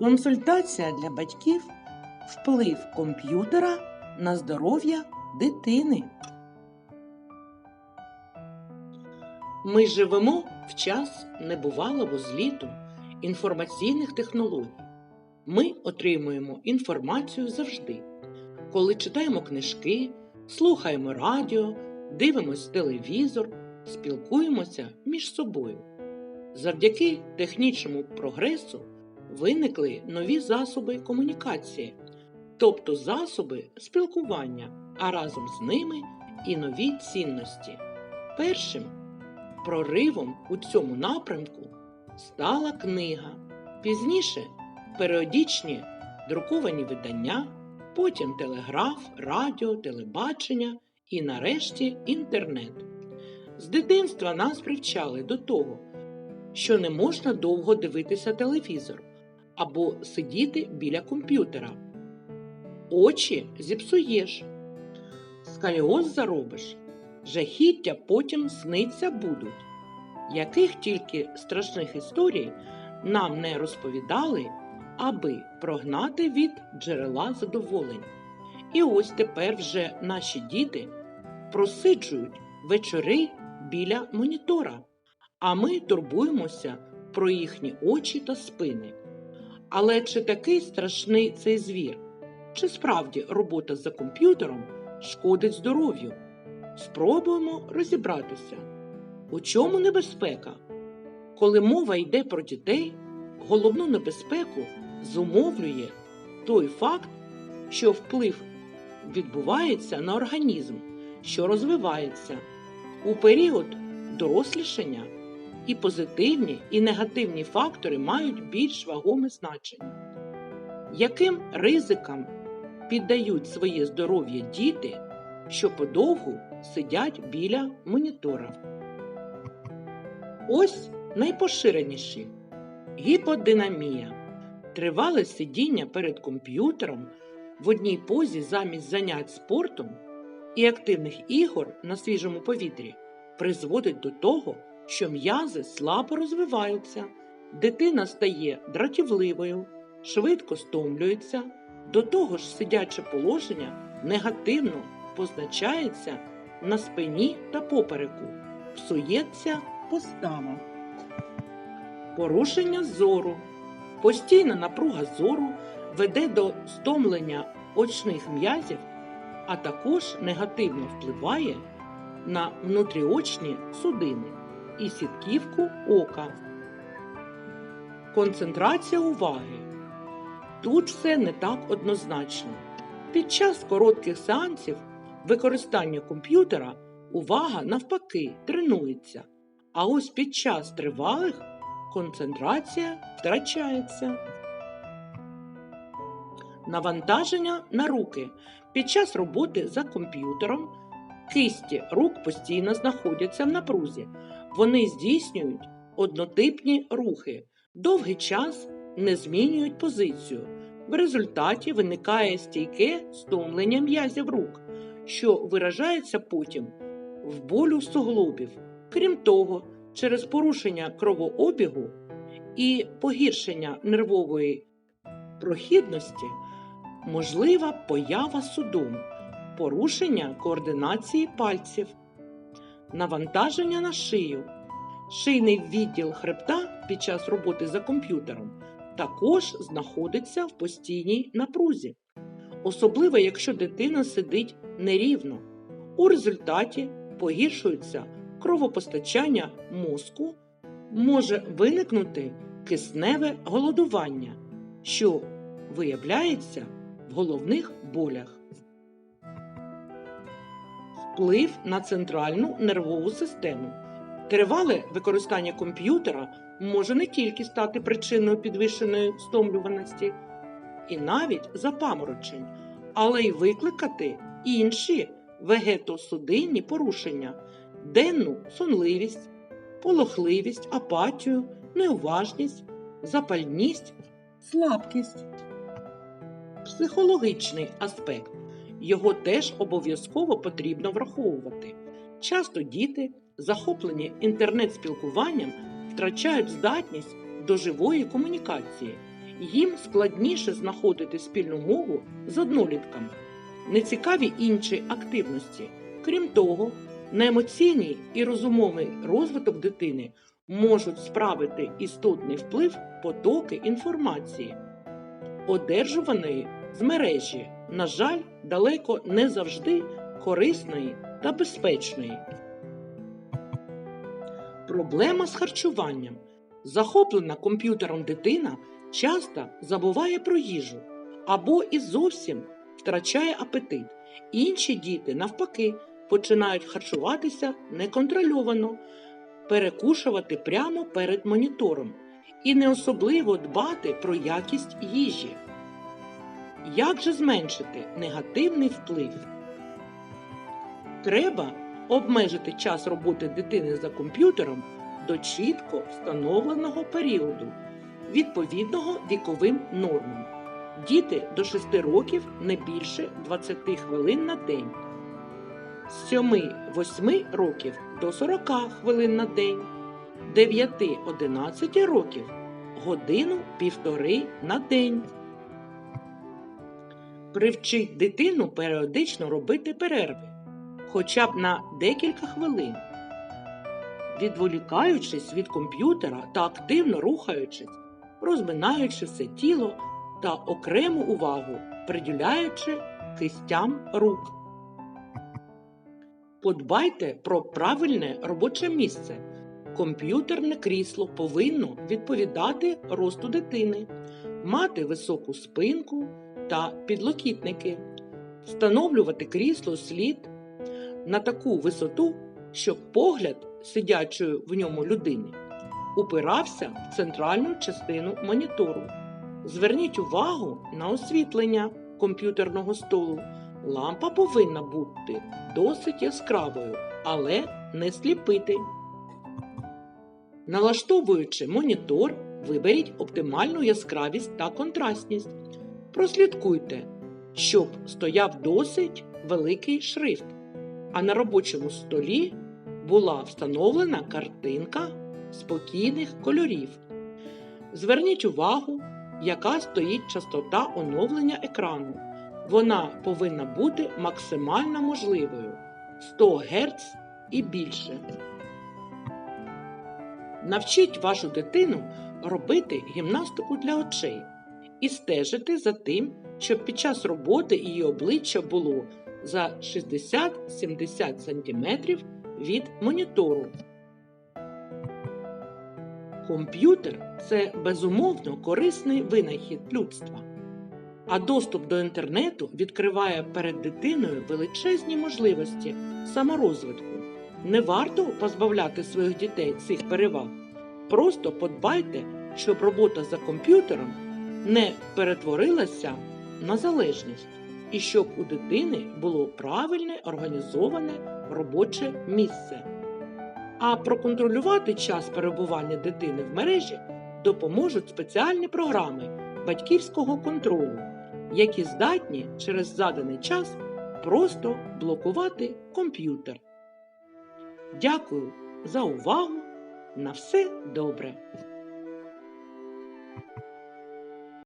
Консультація для батьків вплив комп'ютера на здоров'я дитини. Ми живемо в час небувалого зліту інформаційних технологій. Ми отримуємо інформацію завжди, коли читаємо книжки, слухаємо радіо, дивимось телевізор, спілкуємося між собою. Завдяки технічному прогресу виникли нові засоби комунікації, тобто засоби спілкування, а разом з ними і нові цінності. Першим проривом у цьому напрямку стала книга, пізніше періодичні друковані видання, потім телеграф, радіо, телебачення і нарешті інтернет. З дитинства нас привчали до того, що не можна довго дивитися телевізор або сидіти біля комп'ютера. Очі зіпсуєш, скаліоз заробиш, жахіття потім сниться будуть. Яких тільки страшних історій нам не розповідали, аби прогнати від джерела задоволень. І ось тепер вже наші діти просиджують вечори біля монітора, а ми турбуємося про їхні очі та спини. Але чи такий страшний цей звір? Чи справді робота за комп'ютером шкодить здоров'ю? Спробуємо розібратися. У чому небезпека? Коли мова йде про дітей, головну небезпеку зумовлює той факт, що вплив відбувається на організм, що розвивається у період дорослішання, і позитивні і негативні фактори мають більш вагоме значення. Яким ризикам піддають своє здоров'я діти, що подовгу сидять біля монітора? Ось найпоширеніші гіподинамія, тривале сидіння перед комп'ютером в одній позі замість занять спортом і активних ігор на свіжому повітрі призводить до того, що м'язи слабо розвиваються, дитина стає дратівливою, швидко стомлюється, до того ж сидяче положення негативно позначається на спині та попереку, псується постава. Порушення зору. Постійна напруга зору веде до стомлення очних м'язів, а також негативно впливає на внутріочні судини і сітківку ока. Концентрація уваги. Тут все не так однозначно. Під час коротких сеансів використання комп'ютера увага навпаки тренується, а ось під час тривалих концентрація втрачається. Навантаження на руки. Під час роботи за комп'ютером кисті рук постійно знаходяться в напрузі. Вони здійснюють однотипні рухи, довгий час не змінюють позицію. В результаті виникає стійке стомлення м'язів рук, що виражається потім в болю суглобів. Крім того, через порушення кровообігу і погіршення нервової прохідності можлива поява судом, порушення координації пальців, навантаження на шию. Шийний відділ хребта під час роботи за комп'ютером також знаходиться в постійній напрузі, особливо якщо дитина сидить нерівно. У результаті погіршується кровопостачання мозку, може виникнути кисневе голодування, що виявляється в головних болях. Вплив на центральну нервову систему. Тривале використання комп'ютера може не тільки стати причиною підвищеної стомлюваності і навіть запаморочень, але й викликати інші вегетосудинні порушення, денну сонливість, полохливість, апатію, неуважність, запальність, слабкість. Психологічний аспект. Його теж обов'язково потрібно враховувати. Часто діти, захоплені інтернет-спілкуванням, втрачають здатність до живої комунікації їм складніше знаходити спільну мову з однолітками. Нецікаві інші активності. Крім того, на емоційний і розумовий розвиток дитини можуть справити істотний вплив потоки інформації, одержуваної з мережі, на жаль, далеко не завжди корисної та безпечної. Проблема з харчуванням. Захоплена комп'ютером дитина часто забуває про їжу або і зовсім втрачає апетит. Інші діти, навпаки, починають харчуватися неконтрольовано, перекушувати прямо перед монітором і не особливо дбати про якість їжі. Як же зменшити негативний вплив? Треба обмежити час роботи дитини за комп'ютером до чітко встановленого періоду, відповідного віковим нормам. Діти до 6 років не більше 20 хвилин на день, з 7-8 років до 40 хвилин на день, 9-11 років годину півтори на день. Привчіть дитину періодично робити перерви, хоча б на декілька хвилин, відволікаючись від комп'ютера та активно рухаючись, розминаючи все тіло та окрему увагу, приділяючи кистям рук. Подбайте про правильне робоче місце. Комп'ютерне крісло повинно відповідати росту дитини, мати високу спинку та підлокітники, встановлювати крісло слід на таку висоту, щоб погляд сидячої в ньому людини упирався в центральну частину монітору. Зверніть увагу на освітлення комп'ютерного столу. Лампа повинна бути досить яскравою, але не сліпити. Налаштовуючи монітор, виберіть оптимальну яскравість та контрастність. Прослідкуйте, щоб стояв досить великий шрифт, а на робочому столі була встановлена картинка спокійних кольорів. Зверніть увагу, яка стоїть частота оновлення екрану. Вона повинна бути максимально можливою 100 Гц і більше. Навчіть вашу дитину робити гімнастику для очей і стежити за тим, щоб під час роботи її обличчя було за 60-70 см від монітору. Комп'ютер це безумовно корисний винахід людства. А доступ до інтернету відкриває перед дитиною величезні можливості саморозвитку. Не варто позбавляти своїх дітей цих переваг. Просто подбайте, щоб робота за комп'ютером не перетворилася на залежність і щоб у дитини було правильне організоване робоче місце. А проконтролювати час перебування дитини в мережі допоможуть спеціальні програми батьківського контролю, які здатні через заданий час просто блокувати комп'ютер. Дякую за увагу! На все добре!